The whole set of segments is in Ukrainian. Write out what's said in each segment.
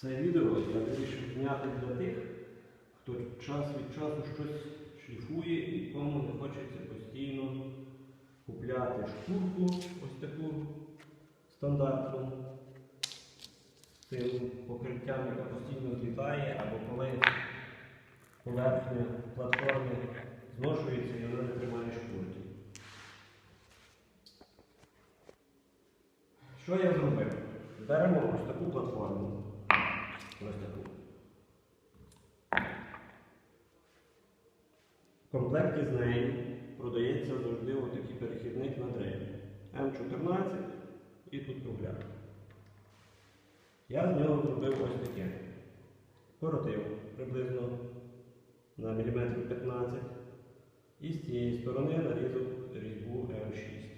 Це відео я вирішив зняти для тих, хто час від часу щось шліфує і кому не хочеться постійно купляти шкурку, ось таку стандартну, з цим покриттям, яка постійно злітає, або коли поверхня платформи зношується і вона не тримає шкурки. Що я зробив? Беремо ось таку платформу. Ось таку. В комплекті з нею продається завжди отакий перехідник на дрель. М14 і тут кругляк. Я з нього зробив ось таке. Коротив приблизно на міліметрів 15 і з цієї сторони нарізав різьбу М6.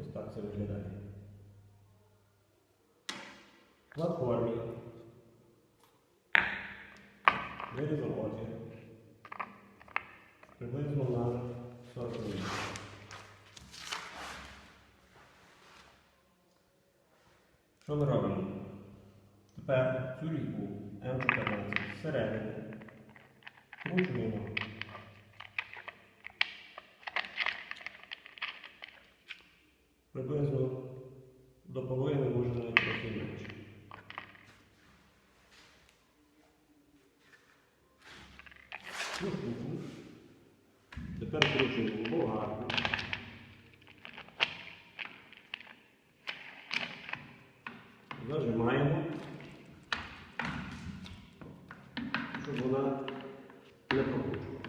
Ось так це виглядає. Платформі. Вирізав отвір. Приблизно на 40 мм. Що ми робимо? Тепер цю різьбу М14 зсередини кручуємо. Приблизно до половини може навіть трохи менше. Цю штуку тепер кручуємо болгарку. Зажимаємо, щоб вона не прокручувалася.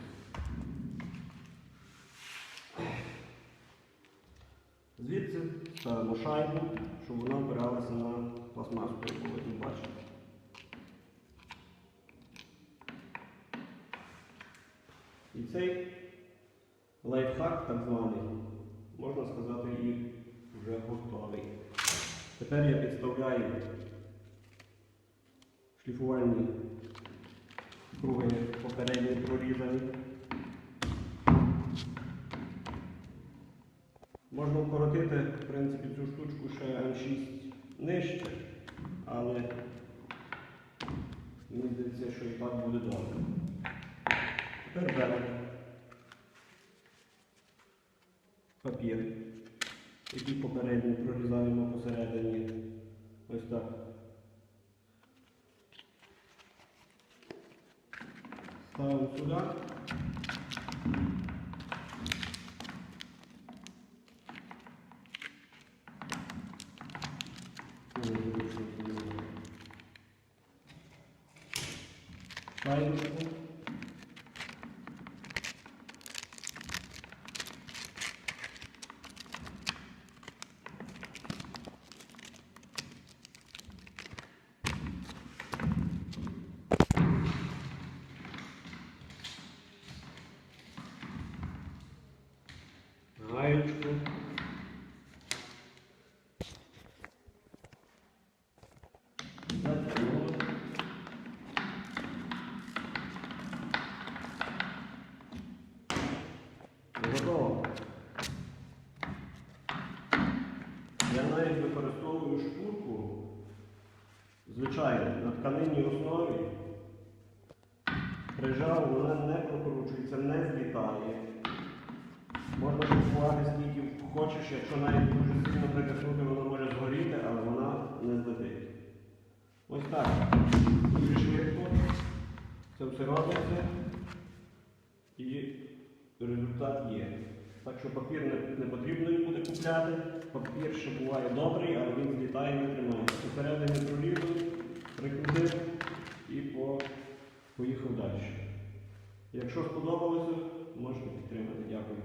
Звідси ставимо шайбу, щоб вона опиралася на пластмасу, яку ви тут бачите. І цей лайфхак, так званий, можна сказати, і вже готовий. Тепер я підставляю шліфувальні круги попередньо прорізані. Можна вкоротити, в принципі, цю штучку ще М6 нижче, але мені здається, що і так буде добре. Тепер беремо папір, який попередньо прорізаємо посередині. Ось так. Ставимо сюди. Шайбочку. Використовую шкурку, звичайно, на тканинній основі. Прижав, вона не прокручується, не злітає. Можна купувати скільки хочеш, якщо навіть дуже сильно притиснути, воно може згоріти, але вона не злетить. Ось так. Дуже швидко. Це все робиться. І результат є. Так що папір не, не потрібно їм буде купляти. Папір ще буває добрий, але він злітає і не тримається. Посередині пролізу, прикрутив і по, поїхав далі. Якщо сподобалося, можете підтримати. Дякую.